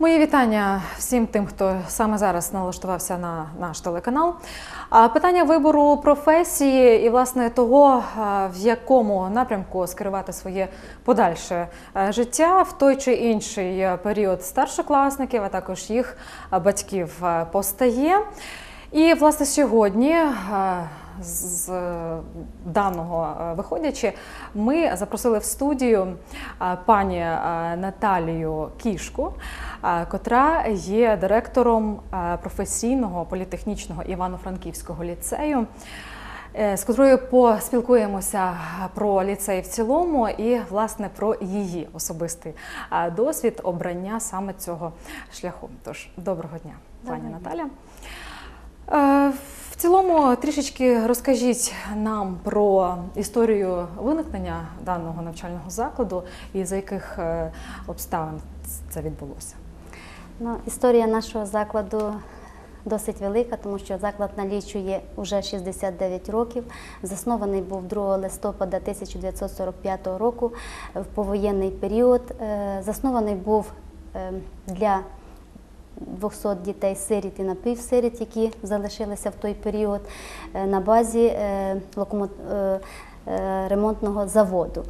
Мої вітання всім тим, хто саме зараз налаштувався на наш телеканал. Питання вибору професії і власне того, в якому напрямку скерувати своє подальше е, життя в той чи інший е, період старшокласників, а також їх е, батьків е, постає. І власне сьогодні. З даного е, виходячи, ми запросили в студію е, пані е, Наталію Кішку, котра є директором професійного політехнічного Івано-Франківського ліцею. З котрою поспілкуємося про ліцей в цілому і власне про її особистий досвід обрання саме цього шляху. Тож доброго дня, пані Доброго дня. Наталя. Цілому трішечки розкажіть нам про історію виникнення даного навчального закладу і за яких е, обставин це відбулося. Ну, історія нашого закладу досить велика, тому що заклад налічує вже 69 років. Заснований був 2 листопада 1945 року в повоєнний період. Е, Заснований був е, для 200 дітей сиріт і напівсиріт, які залишилися в той період е, на базі е, е, ремонтного заводу.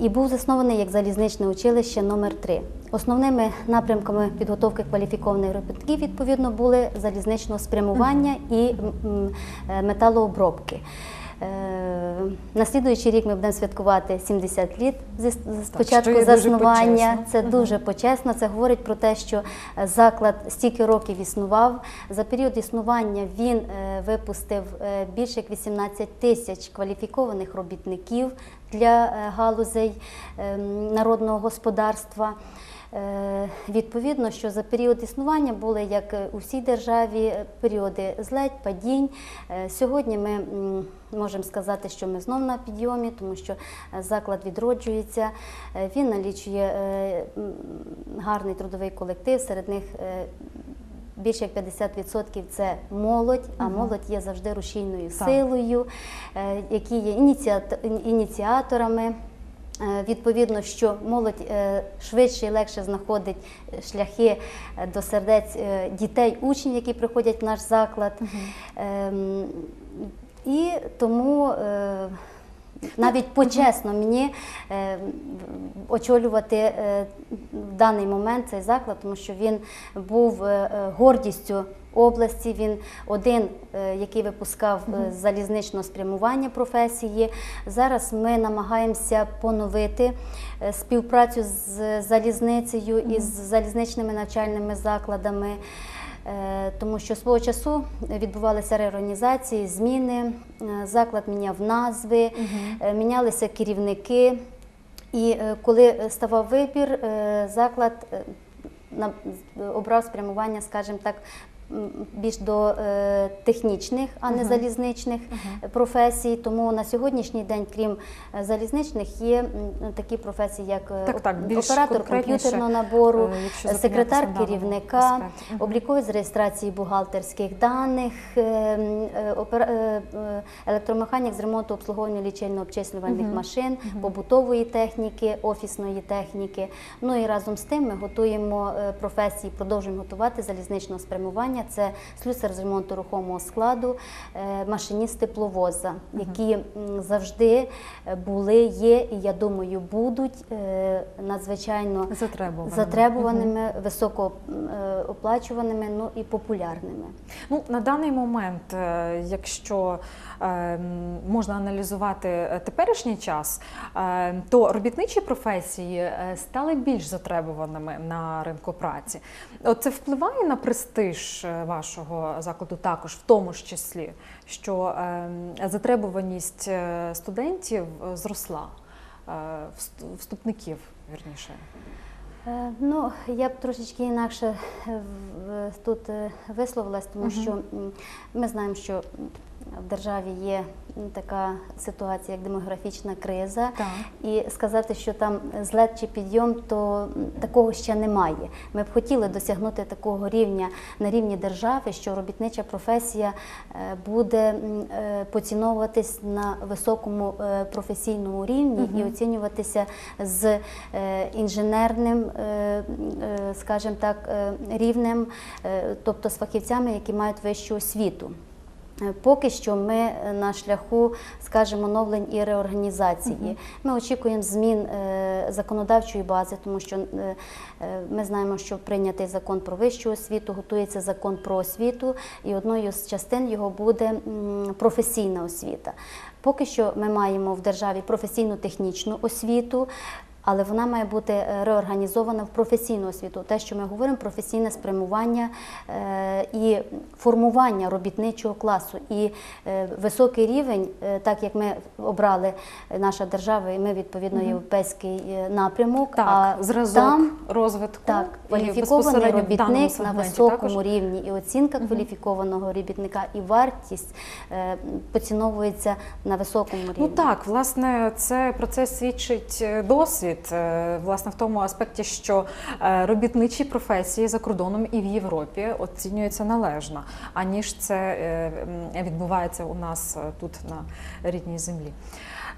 І був заснований як залізничне училище номер 3 Основними напрямками підготовки кваліфікованих робітників відповідно були залізничного спрямування і металообробки. Е, На слідуючий рік ми будемо святкувати 70 літ з початку дуже заснування. почесно. Це дуже почесно. Це говорить про те, що е, заклад стільки років існував. За період існування він е, випустив більше як 18 тисяч кваліфікованих робітників для галузей е, народного господарства. Е, Відповідно, що за період існування були, як у всій державі, періоди злеть, падінь. Е, Сьогодні ми можемо сказати, що ми знов на підйомі, тому що е, заклад відроджується. Він налічує гарний трудовий колектив, серед них більше як 50% це молодь, а молодь є завжди рушійною силою, які є ініціаторами. Е, Відповідно, що молодь е, швидше і легше знаходить е, шляхи до сердець дітей, учнів, які приходять в наш заклад. Ем, І тому навіть почесно мені очолювати в даний момент цей заклад, тому що він був гордістю області. Він один, е, який випускав е, залізничного спрямування професії. Зараз ми намагаємося поновити е, співпрацю з залізницею і з залізничними навчальними закладами. Тому що свого часу відбувалися реорганізації, зміни, заклад міняв назви, мінялися керівники. І коли ставав вибір, заклад обрав спрямування, скажімо так, більш до е, технічних, а не залізничних професій. Тому на сьогоднішній день, крім е, залізничних, є такі професії, як е, Так, так, оператор комп'ютерного набору, е, секретар керівника, облікові з реєстрації бухгалтерських даних, електромеханік з ремонту обслуговування лічильно-обчислювальних машин, побутової техніки, офісної техніки. Ну і разом з тим ми готуємо професії, продовжуємо готувати залізничного спрямування. Це слюсар з ремонту рухомого складу, е, машиніст тепловоза, які завжди е, були, є і я думаю, будуть е, надзвичайно Затребуваними. затребуваними, високо е, ну і популярними. Ну, на даний момент, якщо можна аналізувати теперішній час, то робітничі професії стали більш затребуваними на ринку праці. Це впливає на престиж е, вашого закладу також, в тому ж числі, що е, затребуваність е, студентів е, зросла, вступників, вірніше. Ну, я б трошечки інакше тут висловилась, тому що ми знаємо, що в державі є така ситуація, як демографічна криза. Так. І сказати, що там злет чи підйом, то такого ще немає. Ми б хотіли досягнути такого рівня на рівні держави, що робітнича професія е, буде е, поціновуватись на високому е, професійному рівні і оцінюватися з інженерним, скажімо так, рівнем, тобто з фахівцями, які мають вищу освіту. Е, Поки що ми е, на шляху, скажімо, оновлень і реорганізації. Ми очікуємо змін е, законодавчої бази, тому що ми знаємо, що прийнятий закон про вищу освіту, готується закон про освіту, і одною з частин його буде професійна освіта. Поки що ми маємо в державі професійно-технічну освіту. Але вона має бути е, реорганізована в професійну освіту. Те, що ми говоримо, професійне спрямування е, і формування робітничого класу. І е, високий рівень, так як ми обрали наша держава, і ми відповідно європейський напрямок. Так, а зразок там розвитку так, кваліфікований робітник на високому також. рівні, і оцінка кваліфікованого робітника, і вартість поціновується на високому рівні. Ну так, власне, це про це свідчить досвід, е, власне, в тому аспекті, що е, робітничі професії за кордоном і в Європі оцінюються належно, аніж це е, відбувається у нас тут на рідній землі.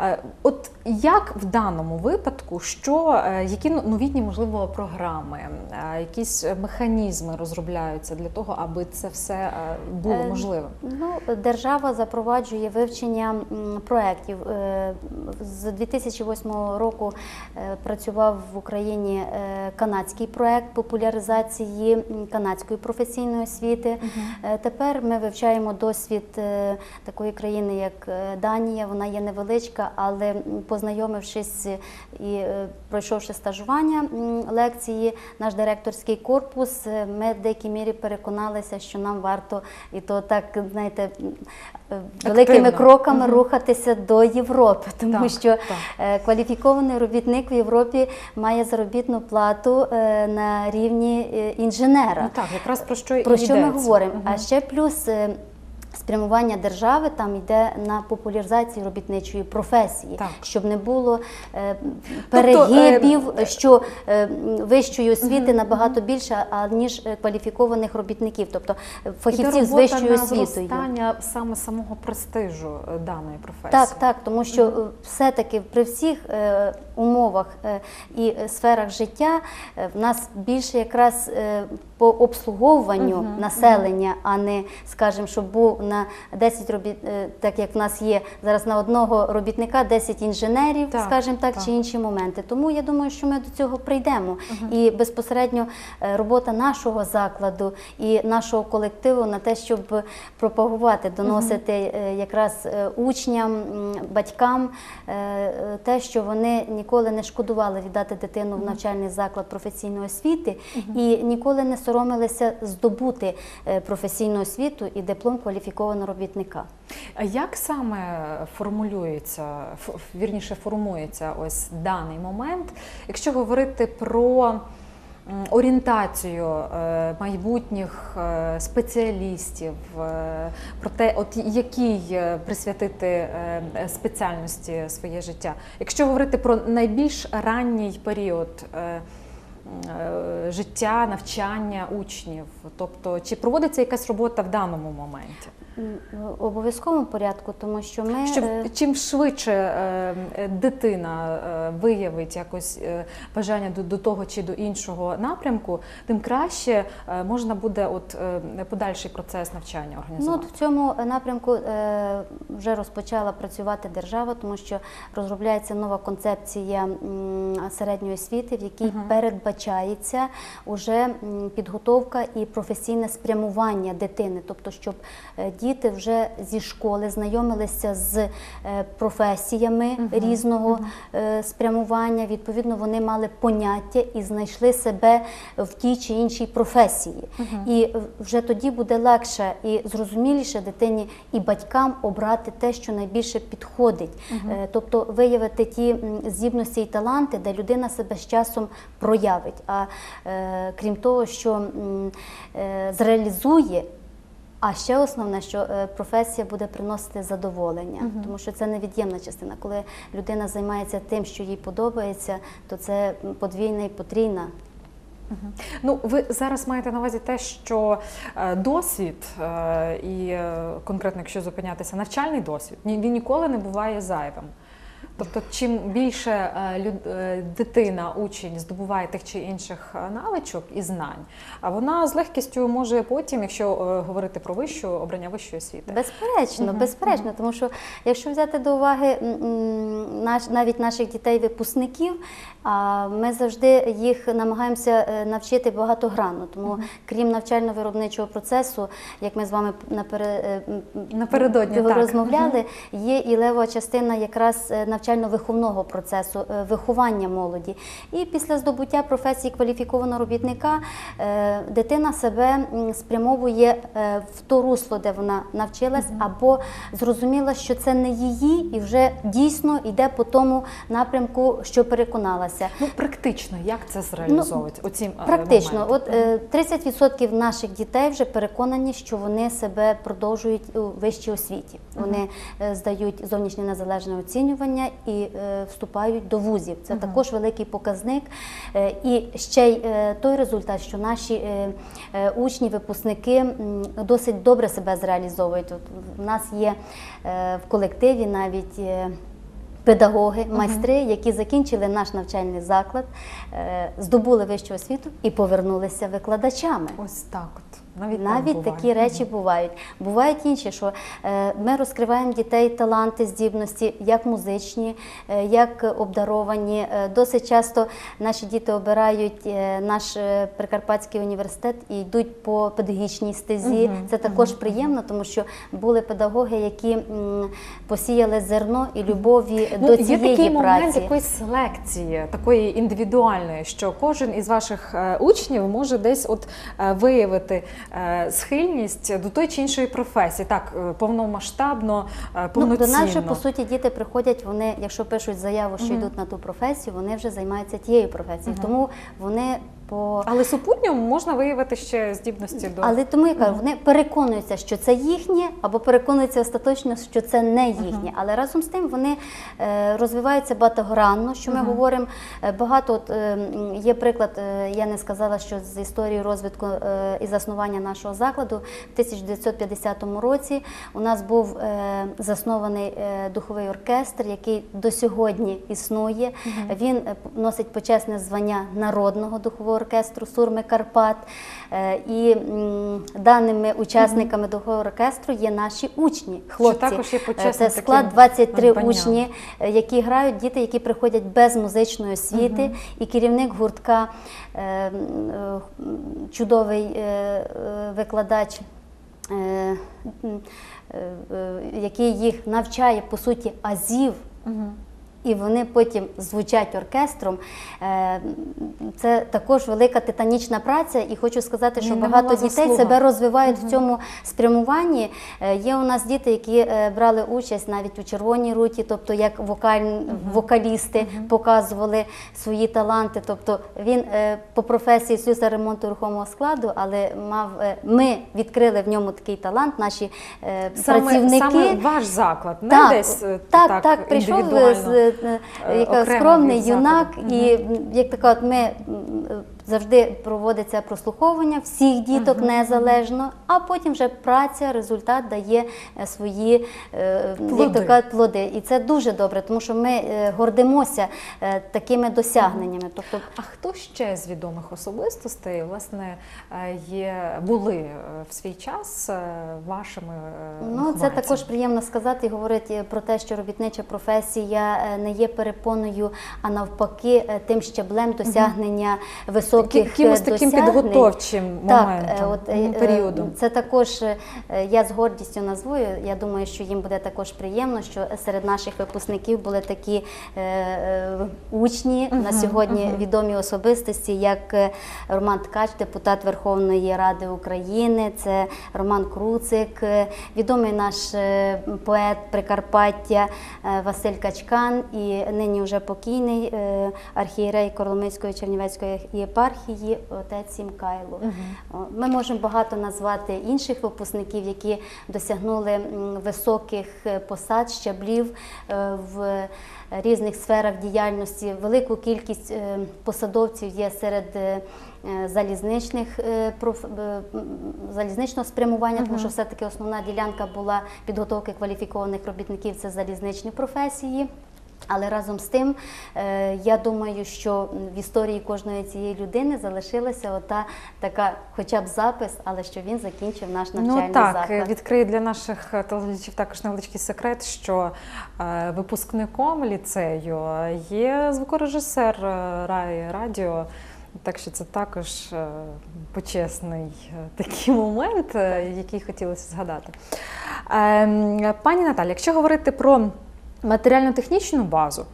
Е, От як в даному випадку, що е, які ну- новітні можливо програми, е, якісь механізми розробляються для того, аби це все було Е, можливим? Ну, держава запроваджує вивчення проєктів. З 2008 року працював в Україні канадський проєкт популяризації канадської професійної освіти. Е, Тепер ми вивчаємо досвід такої країни, як Данія. Вона є невеличка, але познайомившись і е, пройшовши стажування лекції, наш директорський корпус, е, ми в деякій мірі переконалися, що нам варто і то так, знаєте, е, великими Активно. кроками рухатися до Європи, тому Так, що так. е, кваліфікований робітник в Європі має заробітну плату е, на рівні е, інженера. Ну так, якраз про що Про і що ми говоримо? Мгм. А ще плюс е, спрямування держави там йде на популяризацію робітничої професії, Так. щоб не було е, Тобто, перегибів, е, що е, вищої освіти набагато більше, аніж е, кваліфікованих робітників, тобто е, фахівців з вищою освітою. зростання саме самого престижу е, даної професії. Так, так, тому що е, все-таки при всіх е, умовах е, і сферах життя е, в нас більше якраз е, по обслуговуванню населення, а не, скажімо, щоб був на 10 робіт, е, так як в нас є зараз на одного робітника 10 інженерів, Так, скажімо так, так. чи інші моменти. Тому я думаю, що ми до цього прийдемо. І безпосередньо е, робота нашого закладу і нашого колективу на те, щоб пропагувати, доносити е, якраз учням, батькам те, що вони ніколи не шкодували віддати дитину в навчальний заклад професійної освіти і ніколи не соромилися здобути професійну освіту і диплом кваліфікованого робітника. А як саме формулюється, вірніше формується ось даний момент, якщо говорити про орієнтацію е, майбутніх е, спеціалістів, е, про те, от якій присвятити спеціальності своє життя, якщо говорити про найбільш ранній період. Життя, навчання учнів, тобто чи проводиться якась робота в даному моменті? В обов'язковому порядку, тому що ми Щоб е, чим швидше е, е, дитина е, виявить якось е, бажання до, до того чи до іншого напрямку, тим краще е, можна буде от е, подальший процес навчання Ну, от в цьому напрямку е, вже розпочала працювати держава, тому що розробляється нова концепція м, середньої освіти, в якій передбачається уже підготовка і професійне спрямування дитини, тобто, щоб е, діти вже зі школи знайомилися з е, професіями різного е, спрямування. Відповідно, вони мали поняття і знайшли себе в тій чи іншій професії. І вже тоді буде легше і зрозуміліше дитині і батькам обрати те, що найбільше підходить, Е, тобто виявити ті здібності і таланти, де людина себе з часом проявить. А е, крім того, що е, зреалізує. А ще основне, що е, професія буде приносити задоволення, тому що це невід'ємна частина. Коли людина займається тим, що їй подобається, то це подвійна і потрійна Ну, ви зараз маєте на увазі те, що е, досвід, е, і конкретно, якщо зупинятися, навчальний досвід, він ніколи не буває зайвим. Тобто, чим більше е, люд- е, дитина, учень здобуває тих чи інших е, навичок і знань, а вона з легкістю може потім, якщо говорити про вищу обрання вищої освіти. Безперечно, безперечно, тому що якщо взяти до уваги наш, навіть наших дітей-випускників, ми завжди їх намагаємося навчити багатогранно. Тому крім навчально-виробничого процесу, як ми з вами напере, м, м, так. розмовляли, є і лева частина якраз е, навчально-виховного процесу, е, виховання молоді. І після здобуття професії кваліфікованого робітника е, дитина себе спрямовує е, в то русло, де вона навчилась, або зрозуміла, що це не її, і вже дійсно йде по тому напрямку, що переконалася. Ну, практично, як це зреалізовується? Оці е, Практично, моменти? от е, 30% наших дітей вже переконані, що вони себе продовжують у вищій освіті. Вони здають зовнішнє незалежне оцінювання і е, вступають до вузів. Це також великий показник. Е, І ще й е, той результат, що наші учні, випускники досить добре себе зреалізовують. От в нас є в колективі навіть. Педагоги, майстри, які закінчили наш навчальний заклад, здобули вищу освіту і повернулися викладачами. Ось так от. Навіть, Навіть такі речі бувають. Бувають інші, що е, ми розкриваємо дітей таланти, здібності, як музичні, е, як обдаровані. Е, Досить часто наші діти обирають наш Прикарпатський університет і йдуть по педагогічній стезі. Це також приємно, тому що були педагоги, які посіяли зерно і любові Ну, до є цієї такий момент праці. якоїсь селекції, такої індивідуальної, що кожен із ваших учнів може десь от виявити схильність до тої чи іншої професії, так е, повномасштабно, повноцінно. Ну, до нас же, по суті, діти приходять, вони, якщо пишуть заяву, що йдуть на ту професію, вони вже займаються тією професією. Тому вони по Але супутньо можна виявити ще здібності до але тому я кажу, вони переконуються, що це їхнє, або переконуються остаточно, що це не їхнє. Але разом з тим вони е, розвиваються багатогранно. Що ми говоримо е, багато. От, е, є приклад, я не сказала, що з історії розвитку і заснування нашого закладу в 1950 році у нас був заснований духовий оркестр, який до сьогодні існує. Він носить почесне звання народного духового оркестру Сурми Карпат. Е, І даними учасниками духового оркестру є наші учні, хлопці. також є Е, Це склад 23 надбанням. учні, е, які грають діти, які приходять без музичної освіти, і керівник гуртка чудовий викладач. Який їх навчає по суті азів, і вони потім звучать оркестром. Е, Це також велика титанічна праця, і хочу сказати, що багато дітей заслуга. себе розвивають в цьому спрямуванні. Е, Є у нас діти, які е, брали участь навіть у червоній руті, тобто як вокаль... вокалісти показували свої таланти. Тобто він по професії слюсар ремонту рухомого складу, але мав ми відкрили в ньому такий талант. Наші саме, працівники саме ваш заклад, не так, десь е, так, так, прийшов з, е, е, окремо скромний юнак, і як така, от ми завжди проводиться прослуховування всіх діток незалежно, а потім вже праця, результат дає е, свої е, як Плоди. то кажуть, плоди. І це дуже добре, тому що ми е, гордимося такими досягненнями. Тобто А хто ще з відомих особистостей власне є були в свій час вашими Ну, це також приємно сказати і говорити про те, що робітнича професія не є перепоною, а навпаки, тим щеблем досягнення високих Якимось е, таким підготовчим Так, моментом, е, е, м, е, періодом. Це також я з гордістю назву. Я думаю, що їм буде також приємно, що серед наших випускників були такі учні на сьогодні відомі особистості, як Роман Ткач, депутат Верховної Ради України, це Роман Круцик, відомий наш поет Прикарпаття Василь Качкан і нині вже покійний архієрей Коломийської Чернівецької єпархії отець Сімкайло. О, Ми можемо багато назвати інших випускників, які досягнули високих е, посад, щаблів е, в різних сферах діяльності. Велику кількість е, посадовців є серед е, е, залізничних е, е, залізничного спрямування, тому що все-таки основна ділянка була підготовки кваліфікованих робітників це залізничні професії. Але разом з тим, е, я думаю, що в історії кожної цієї людини залишилася ота така, хоча б запис, але що він закінчив наш навчальний Ну так, заклад. відкрию для наших е, телеглядачів також невеличкий секрет, що е, випускником ліцею є звукорежисер е, Раї Радіо. Так що це також е, почесний е, такий момент, е, який хотілося згадати. Ем, Пані Наталі, якщо говорити про матеріально-технічну базу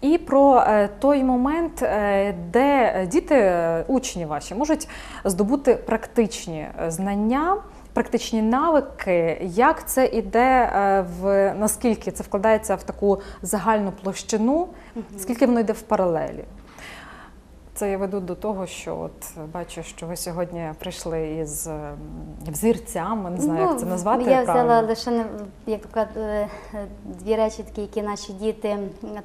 і про е, той момент, е, де діти, е, учні ваші, можуть здобути практичні знання. Практичні навики, як це іде в наскільки це вкладається в таку загальну площину, скільки воно йде в паралелі? Це я веду до того, що от бачу, що ви сьогодні прийшли із ем, взірцями, не знаю, як це назвати. Ну, Я взяла лише як е, е, дві речі, такі, які наші діти,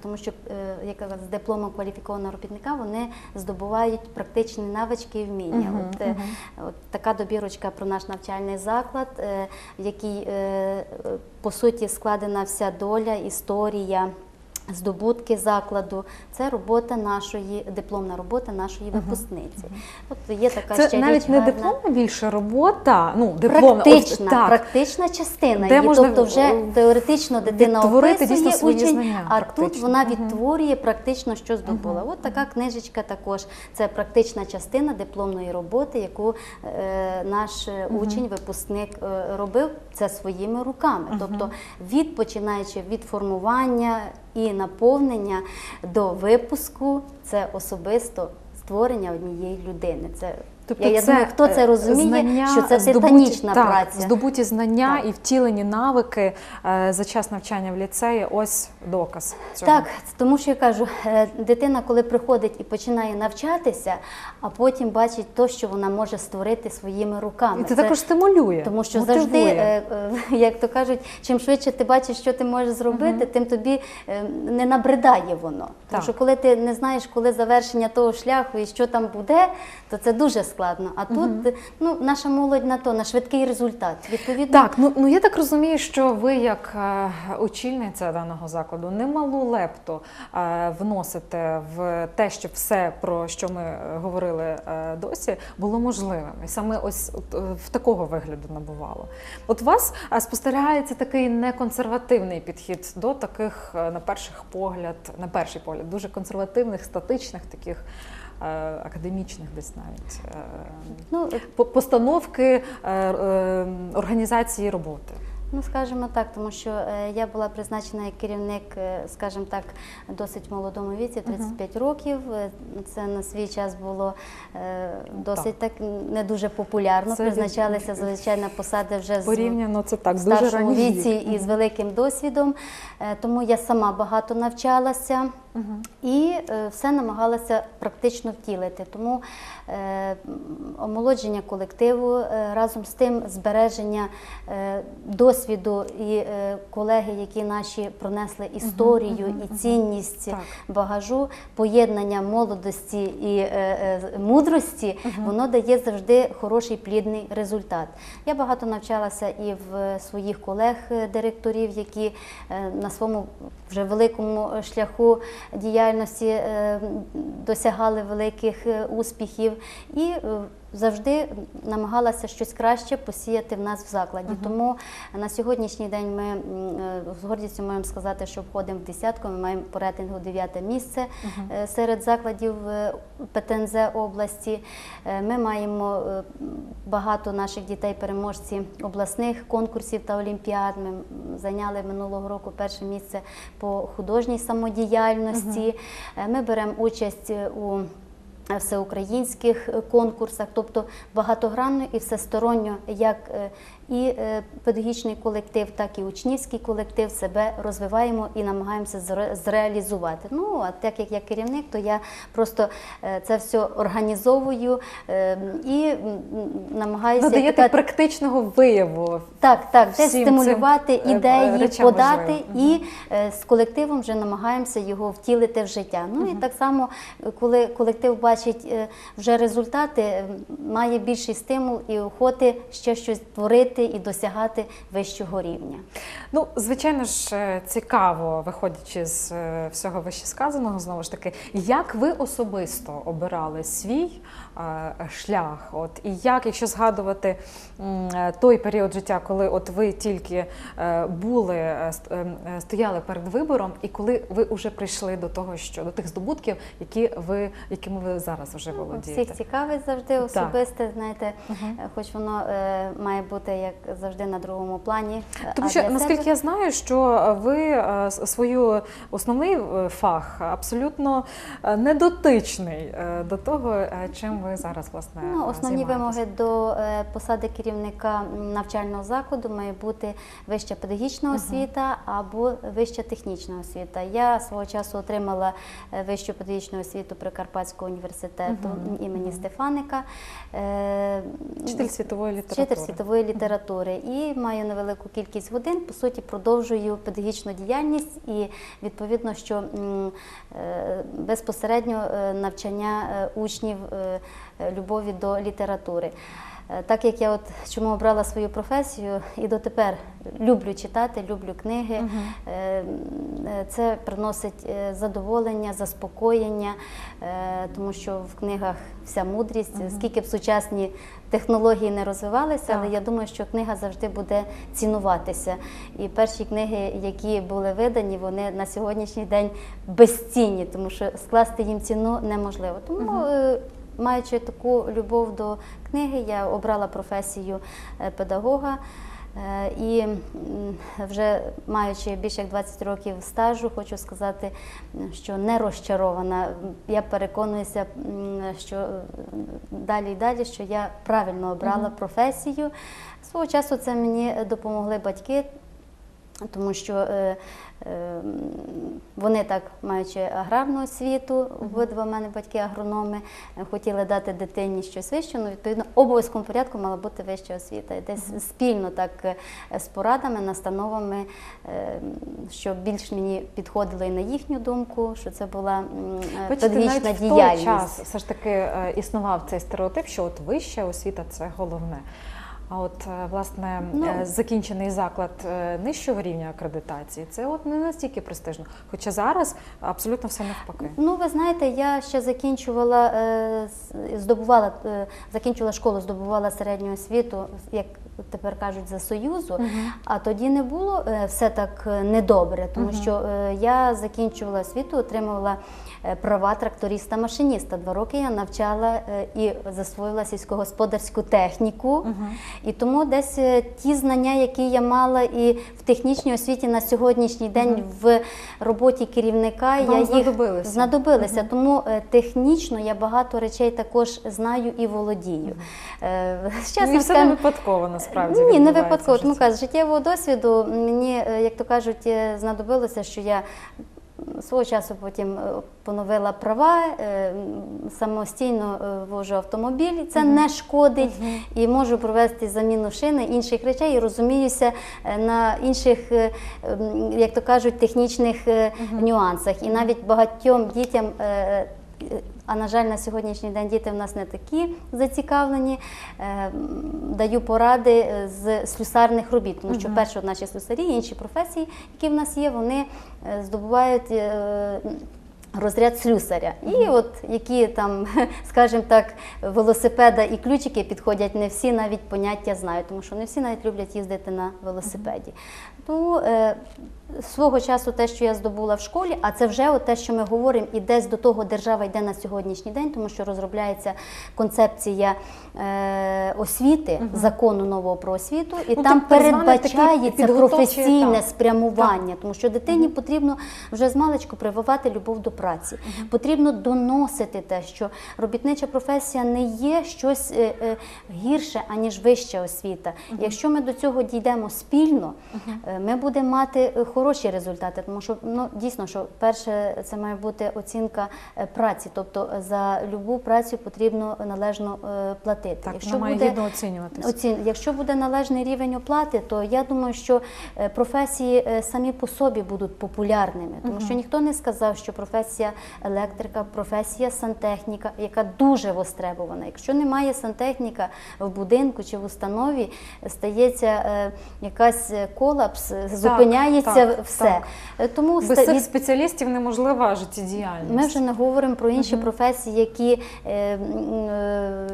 тому що е, як з дипломом кваліфікованого робітника вони здобувають практичні навички і вміння. Мгм, От, е, от така добірочка про наш навчальний заклад, е, в якій е, е, по суті складена вся доля, історія. Здобутки закладу це робота нашої дипломна робота нашої випускниці. От є така Це ще навіть річ не гарна. дипломна більше робота, ну дипломна Практична, ось, так. практична частина. Де її. можна, тобто вже теоретично дитина описує дійсно свої учень, знання а тут вона відтворює практично, що здобула. От така книжечка також. Це практична частина дипломної роботи, яку е, наш е, учень, випускник е, робив це своїми руками. Тобто від починаючи від формування і наповнення до випуску, це особисто створення однієї людини. Це Тобто я, я це, думаю, хто це е, розуміє, знання, що це здобуті- титанічна так, праця. Здобуті знання Так. і втілені навики е, за час навчання в ліцеї. Ось доказ цього. Так, тому що я кажу, е, дитина, коли приходить і починає навчатися, а потім бачить то, що вона може створити своїми руками. І це, також стимулює. Тому що мотивує. завжди, як то кажуть, чим швидше ти бачиш, що ти можеш зробити, тим тобі не набридає воно. Тому Так. що коли ти не знаєш, коли завершення того шляху і що там буде, то це дуже складно. А тут ну, наша молодь на то, на швидкий результат. Відповідно, Так, ну, ну я так розумію, що ви, як е, очільниця даного закладу, немалу лепту е, вносите в те, щоб все, про що ми е, говорили е, досі, було можливим. І саме ось от, в такого вигляду набувало. От у вас спостерігається такий неконсервативний підхід до таких, на перших погляд, на перший погляд, дуже консервативних, статичних таких. Е, Академічних десь навіть е, ну, постановки е, е, організації роботи. Ну, скажімо так, тому що я була призначена як керівник, скажімо так, досить молодому віці, 35 років. Це на свій час було е, досить так не дуже популярно. Це Призначалися звичайно посади вже з Порівняно це так, дуже старшому віці і з великим досвідом. Тому я сама багато навчалася і е, все намагалася практично втілити. Тому е, омолодження колективу е, разом з тим збереження е, досвіду і е, колеги, які наші пронесли історію і цінність Так. багажу, поєднання молодості і е, е, мудрості, воно дає завжди хороший плідний результат. Я багато навчалася і в своїх колег-директорів, які е, на своєму вже великому шляху діяльності е, досягали великих е, успіхів. І е, завжди намагалася щось краще посіяти в нас в закладі. Тому на сьогоднішній день ми е, з гордістю можемо сказати, що входимо в десятку. Ми маємо по рейтингу дев'яте місце е, серед закладів е, ПТНЗ області. Ми маємо багато наших дітей-переможці обласних конкурсів та олімпіад. Ми зайняли минулого року перше місце по художній самодіяльності. Е, Ми беремо участь у всеукраїнських е, конкурсах, тобто багатогранно і всесторонньо, як е, і е, педагогічний колектив, так і учнівський колектив себе розвиваємо і намагаємося зреалізувати. Ну а так як я керівник, то я просто е, це все організовую е, і намагаюся Надаєте така- практичного вияву. так, так, десь стимулювати ідеї, подати важливим. і з колективом вже намагаємося його втілити в життя. Ну і так само, коли колектив бачить вже результати, має більший стимул і охоти ще щось творити і досягати вищого рівня. Ну, звичайно ж, е, цікаво, виходячи з е, всього вищесказаного, знову ж таки, як ви особисто обирали свій е, шлях? От і як, якщо згадувати той період життя, коли от ви тільки були, е, ст- е, е, стояли перед вибором, і коли ви вже прийшли до того, що до тих здобутків, які ви якими ви зараз вже володієте? Всіх цікавить завжди Так. знаєте, е, хоч воно має бути як завжди на другому плані. е, Тому що наскільки я знаю, що ви е, свою основний е, фах абсолютно е, не дотичний е, до того, е, чим ви зараз власне Ну, е, основні займаєтесь. вимоги до е, посади керівника навчального закладу має бути вища педагогічна освіта або вища технічна освіта. Я свого часу отримала е, вищу педагогічну освіту Прикарпатського університету імені Стефаника. Е, Вчитель світової літератури. Вчитель світової літератури і маю невелику кількість годин. По суті, продовжую педагогічну діяльність і відповідно, що е, безпосередньо е, навчання е, учнів любові до літератури. Е, Так як я от чому обрала свою професію і дотепер люблю читати, люблю книги, е, це приносить задоволення, заспокоєння, тому що в книгах вся мудрість, скільки б сучасні технології не розвивалися, але я думаю, що книга завжди буде цінуватися. І перші книги, які були видані, вони на сьогоднішній день безцінні, тому що скласти їм ціну неможливо. Тому е, Маючи таку любов до книги, я обрала професію е, педагога. Е, І вже маючи більше як 20 років стажу, хочу сказати, що не розчарована. Я переконуюся, що е, далі і далі, що я правильно обрала професію. Свого часу це мені допомогли батьки, тому що е, е, вони так, маючи аграрну освіту, обидва в мене батьки агрономи, е, хотіли дати дитині щось вище, ну відповідно обов'язковому порядку мала бути вища освіта. І десь спільно так з порадами, настановами, е, що більш мені підходило і на їхню думку, що це була е, Бачите, педагогічна навіть в той діяльність. час все ж таки існував цей стереотип, що от вища освіта це головне. А от е, власне Ну. е, закінчений заклад е, нижчого рівня акредитації, це от не настільки престижно. Хоча зараз абсолютно все навпаки. Ну, ви знаєте, я ще закінчувала, здобувала, закінчувала школу, здобувала середню освіту, як тепер кажуть, за Союзу, а тоді не було все так недобре, тому що е, я закінчувала освіту, отримувала права тракториста-машиніста. Два роки я навчала е, і засвоїла сільськогосподарську техніку. І тому десь е, ті знання, які я мала і в технічній освіті на сьогоднішній день в роботі керівника, Вам я їх знадобилися. знадобилися. Тому е, технічно я багато речей також знаю і володію. Е, Ну, Чесно і все не випадково насправді. ні, не випадково. Тому житті. кажу, життєвого досвіду мені, е, як то кажуть, е, знадобилося, що я свого часу потім е, поновила права, е, самостійно е, вожу автомобіль, це не шкодить, і можу провести заміну шини інших речей і розуміюся на інших, як то кажуть, технічних е, нюансах. І навіть багатьом дітям. А на жаль, на сьогоднішній день діти в нас не такі зацікавлені. Е, Даю поради е, з слюсарних робіт, тому що перші от наші слюсарі, інші професії, які в нас є, вони е, здобувають. Розряд слюсаря. І от які там, скажімо так, велосипеда і ключики підходять не всі, навіть поняття знають, тому що не всі навіть люблять їздити на велосипеді. Тому е, свого часу те, що я здобула в школі, а це вже от те, що ми говоримо, і десь до того держава йде на сьогоднішній день, тому що розробляється концепція е, освіти, закону нового про освіту, і Ну, там передбачається професійне спрямування, тому що дитині потрібно вже з маличку прививати любов до праці. Потрібно доносити те, що робітнича професія не є щось е, е, гірше, аніж вища освіта. Якщо ми до цього дійдемо спільно, е, ми будемо мати хороші результати, тому що ну дійсно, що перше це має бути оцінка праці, тобто за любу працю потрібно належно платити. Так, вона має гідно оцінюватися. Оці- Якщо буде належний рівень оплати, то я думаю, що професії самі по собі будуть популярними, тому що ніхто не сказав, що професія електрика, професія сантехніка, яка дуже востребована. Якщо немає сантехніка в будинку чи в установі, стається е, якась е, колапс, е, зупиняється так, все. так. Е, Тому Без ста- цих спеціалістів неможлива життєдіяльність. ми вже не говоримо про інші професії, які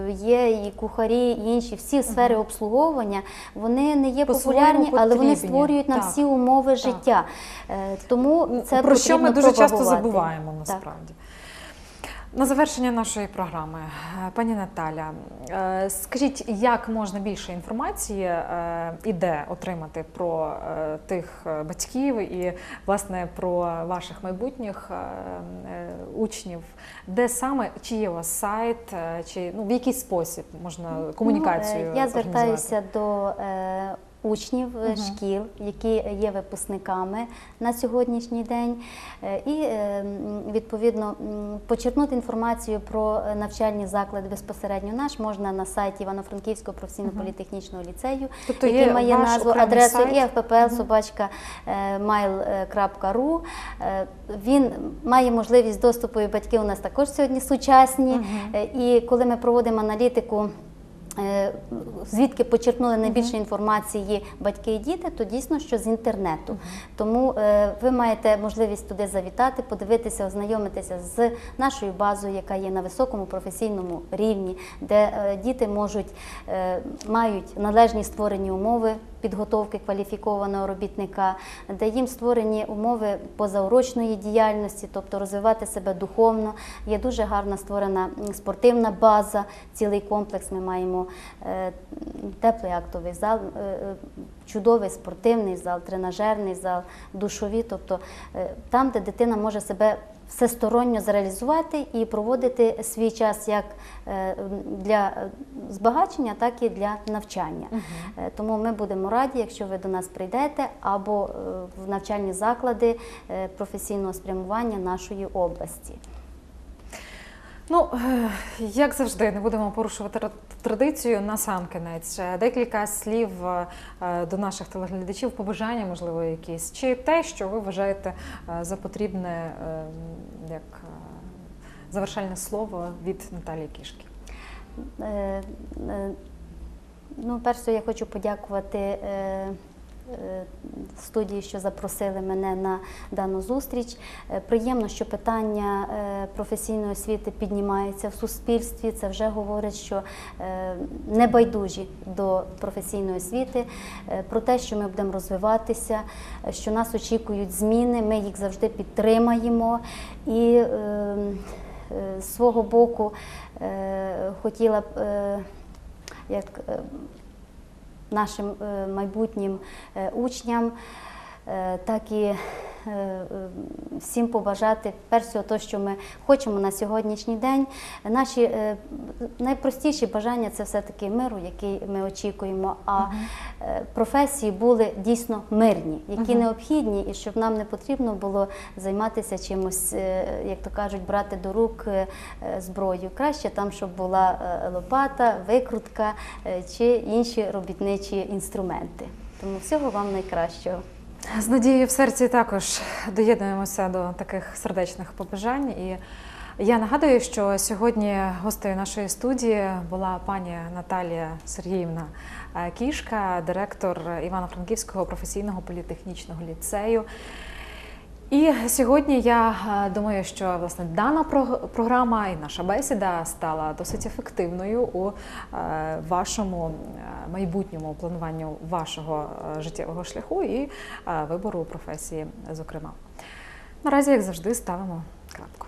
є, і кухарі, і інші всі сфери обслуговування. Вони не є популярні, але вони створюють нам Так. всі умови життя. Тому це про що ми дуже часто забуваємо Так. насправді. На завершення нашої програми, е, пані Наталя, е, скажіть, як можна більше інформації е, і де отримати про тих батьків і власне про ваших майбутніх учнів? Де саме чи є у вас сайт, чи ну в який спосіб можна комунікацію? Ну, Я звертаюся до учнів е, шкіл, які є випускниками на сьогоднішній день, е, і е, відповідно почерпнути інформацію про навчальні заклади безпосередньо наш можна на сайті Івано-Франківського професійно-політехнічного ліцею, Тобто який має назву адресу сайт? і FPPL собачка mail.ru. Е, Він має можливість доступу, і батьки у нас також сьогодні сучасні. Е, І коли ми проводимо аналітику. Е, Звідки почерпнули найбільше інформації батьки і діти, то дійсно що з інтернету. Тому е, ви маєте можливість туди завітати, подивитися, ознайомитися з нашою базою, яка є на високому професійному рівні, де е, діти можуть мають належні створені умови підготовки кваліфікованого робітника, де їм створені умови позаурочної діяльності, тобто розвивати себе духовно. Є дуже гарна створена спортивна база, цілий комплекс. Ми маємо е, теплий актовий зал, е, е, чудовий спортивний зал, тренажерний зал, душові, тобто е, там, де дитина може себе всесторонньо зреалізувати і проводити свій час як е, для збагачення, так і для навчання. Е, Тому ми будемо раді, якщо ви до нас прийдете або в навчальні заклади професійного спрямування нашої області. Ну, е, як завжди, не будемо порушувати традицію на сам кінець. Е, Декілька слів е, до наших телеглядачів, побажання, можливо, якісь, чи те, що ви вважаєте за потрібне як завершальне слово від Наталії Кішки. Ну, перше, я хочу подякувати студії, що запросили мене на дану зустріч. Е, Приємно, що питання е, професійної освіти піднімається в суспільстві. Це вже говорить, що е, небайдужі до професійної освіти, про те, що ми будемо розвиватися, що нас очікують зміни. Ми їх завжди підтримаємо. І е, е, з свого боку хотіла б. як нашим е, майбутнім е, учням, е, так і всім побажати перш всього те, що ми хочемо на сьогоднішній день. Наші е, найпростіші бажання це все-таки миру, який ми очікуємо. А е, професії були дійсно мирні, які необхідні, і щоб нам не потрібно було займатися чимось, е, як то кажуть, брати до рук е, е, зброю. Краще там, щоб була е, лопата, викрутка е, чи інші робітничі інструменти. Тому всього вам найкращого. З надією в серці також доєднуємося до таких сердечних побажань. І я нагадую, що сьогодні гостею нашої студії була пані Наталія Сергіївна е, Кішка, директор Івано-Франківського професійного політехнічного ліцею. І сьогодні я е, думаю, що власне дана про- програма і наша бесіда стала досить ефективною у е, вашому е, майбутньому плануванню вашого життєвого шляху і вибору професії, зокрема. Наразі, як завжди, ставимо крапку.